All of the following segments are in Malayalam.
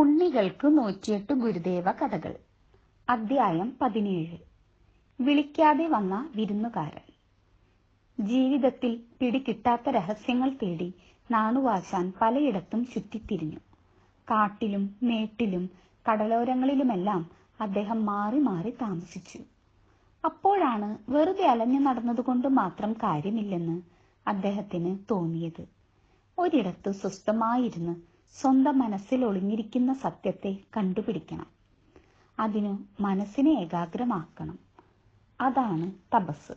ഉണ്ണികൾക്ക് നൂറ്റിയെട്ട് ഗുരുദേവ കഥകൾ. അദ്ധ്യായം പതിനേഴ്. വിളിക്കാതെ വന്ന വിരുന്നുകാരൻ. ജീവിതത്തിൽ പിടികിട്ടാത്ത രഹസ്യങ്ങൾ തേടി നാണുവാശാൻ പലയിടത്തും ചുറ്റിത്തിരിഞ്ഞു. കാട്ടിലും മേട്ടിലും കടലോരങ്ങളിലുമെല്ലാം അദ്ദേഹം മാറി മാറി താമസിച്ചു. അപ്പോഴാണ് വെറുതെ അലഞ്ഞു നടന്നതുകൊണ്ട് മാത്രം കാര്യമില്ലെന്ന് അദ്ദേഹത്തിന് തോന്നിയത്. ഒരിടത്ത് സ്വസ്ഥമായിരുന്ന് സ്വന്തം മനസ്സിൽ ഒളിഞ്ഞിരിക്കുന്ന സത്യത്തെ കണ്ടുപിടിക്കണം. അതിനു മനസ്സിനെ ഏകാഗ്രമാക്കണം. അതാണ് തപസ്.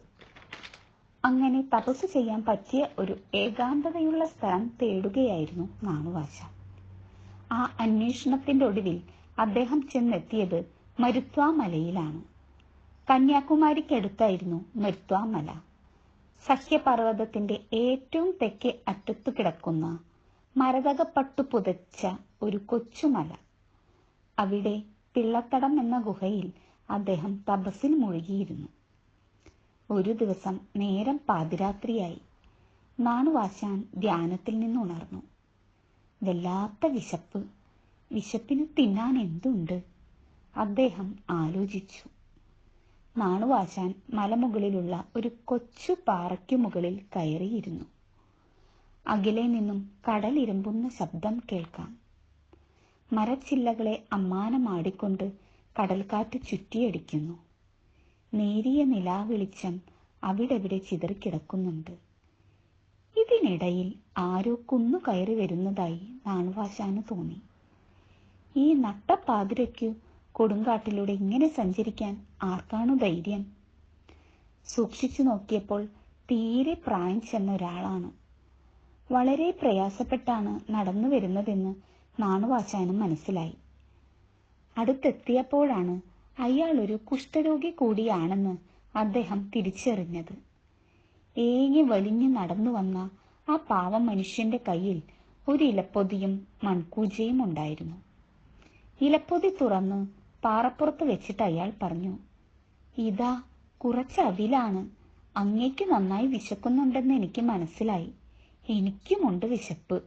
അങ്ങനെ തപസ് ചെയ്യാൻ പറ്റിയ ഒരു ഏകാന്തതയുള്ള സ്ഥലം തേടുകയായിരുന്നു നാണുവാശ ആ അന്വേഷണത്തിന്റെ ഒടുവിൽ അദ്ദേഹം ചെന്നെത്തിയത് മരുത്വാമലയിലാണ്. കന്യാകുമാരിക്കടുത്തായിരുന്നു മരുത്വാമല. സഹ്യപർവതത്തിന്റെ ഏറ്റവും തെക്കേ അറ്റത്തു കിടക്കുന്ന മരതകപ്പട്ടു പുതച്ച ഒരു കൊച്ചുമല. അവിടെ പിള്ളത്തടം എന്ന ഗുഹയിൽ അദ്ദേഹം തപസ്സിൽ മുഴുകിയിരുന്നു. ഒരു ദിവസം നേരം പാതിരാത്രിയായി. നാണുവാശാൻ ധ്യാനത്തിൽ നിന്ന് ഉണർന്നു വല്ലാത്ത വിശപ്പ്. വിശപ്പിന് തിന്നാൻ എന്തുണ്ട്? അദ്ദേഹം ആലോചിച്ചു. നാണുവാശാൻ മലമുകളിലുള്ള ഒരു കൊച്ചു പാറയ്ക്കു മുകളിൽ കയറിയിരുന്നു. അകലെ നിന്നും കടൽ ഇരുമ്പുന്ന ശബ്ദം കേൾക്കാം. മരച്ചില്ലകളെ അമ്മാനമാടിക്കൊണ്ട് കടൽക്കാറ്റ് ചുറ്റിയടിക്കുന്നു. നേരിയ നിലാവെളിച്ചം അവിടെവിടെ ചിതറിക്കിടക്കുന്നുണ്ട്. ഇതിനിടയിൽ ആരോ കുന്നു കയറി വരുന്നതായി നാണുവാശാന് തോന്നി. ഈ നട്ടപ്പാതിരയ്ക്കു കൊടുങ്കാട്ടിലൂടെ ഇങ്ങനെ സഞ്ചരിക്കാൻ ആർക്കാണു ധൈര്യം? സൂക്ഷിച്ചു നോക്കിയപ്പോൾ തീരെ പ്രായം ചെന്ന ഒരാളാണ് വളരെ പ്രയാസപ്പെട്ടാണ് നടന്നു വരുന്നതെന്ന് നാണുവാശാനും മനസ്സിലായി. അടുത്തെത്തിയപ്പോഴാണ് അയാൾ ഒരു കുഷ്ഠരോഗി കൂടിയാണെന്ന് അദ്ദേഹം തിരിച്ചറിഞ്ഞത്. ഏങ്ങി വലിഞ്ഞു നടന്നു വന്ന ആ പാവം മനുഷ്യന്റെ കയ്യിൽ ഒരു ഇലപ്പൊതിയും മൺകൂജയും ഉണ്ടായിരുന്നു. ഇലപ്പൊതി തുറന്ന് പാറപ്പുറത്ത് വെച്ചിട്ട് അയാൾ പറഞ്ഞു ഇതാ കുറച്ച് അവിലാണ്. അങ്ങേക്ക് നന്നായി വിശക്കുന്നുണ്ടെന്ന് എനിക്ക് മനസ്സിലായി. എനിക്കുമുണ്ട് വിശപ്പ്.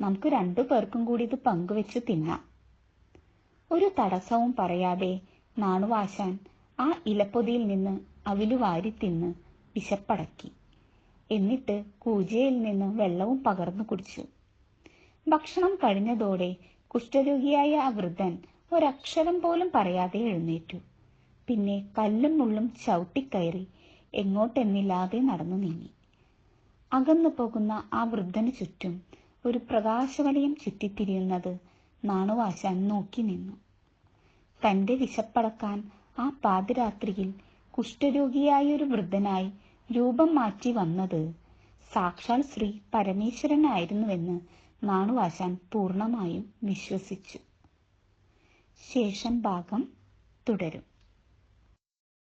നമുക്ക് രണ്ടു പേർക്കും കൂടി ഇത് പങ്കുവെച്ച് തിന്നാം. ഒരു തടസ്സവും പറയാതെ നാണുവാശാൻ ആ ഇലപ്പൊതിയിൽ നിന്ന് അവിൽ വാരി തിന്ന് വിശപ്പടക്കി. എന്നിട്ട് കൂജയിൽ നിന്ന് വെള്ളവും പകർന്നു കുടിച്ചു. ഭക്ഷണം കഴിഞ്ഞതോടെ കുഷ്ഠരോഗിയായ ആ വൃദ്ധൻ ഒരക്ഷരം പോലും പറയാതെ എഴുന്നേറ്റു. പിന്നെ കല്ലും മുള്ളും ചവിട്ടിക്കയറി എങ്ങോട്ടെന്നില്ലാതെ നടന്നു നീങ്ങി. അകന്നു പോകുന്ന ആ വൃദ്ധന് ചുറ്റും ഒരു പ്രകാശവലയം ചുറ്റിത്തിരിയുന്നത് നാണുവാശാൻ നോക്കി നിന്നു. തന്റെ വിശപ്പടക്കാൻ ആ പാതിരാത്രിയിൽ കുഷ്ഠരോഗിയായ ഒരു വൃദ്ധനായി രൂപം മാറ്റി വന്നത് സാക്ഷാൽ ശ്രീ പരമേശ്വരനായിരുന്നുവെന്ന് നാണുവാശാൻ പൂർണമായും വിശ്വസിച്ചു. ശേഷം ഭാഗം തുടരും.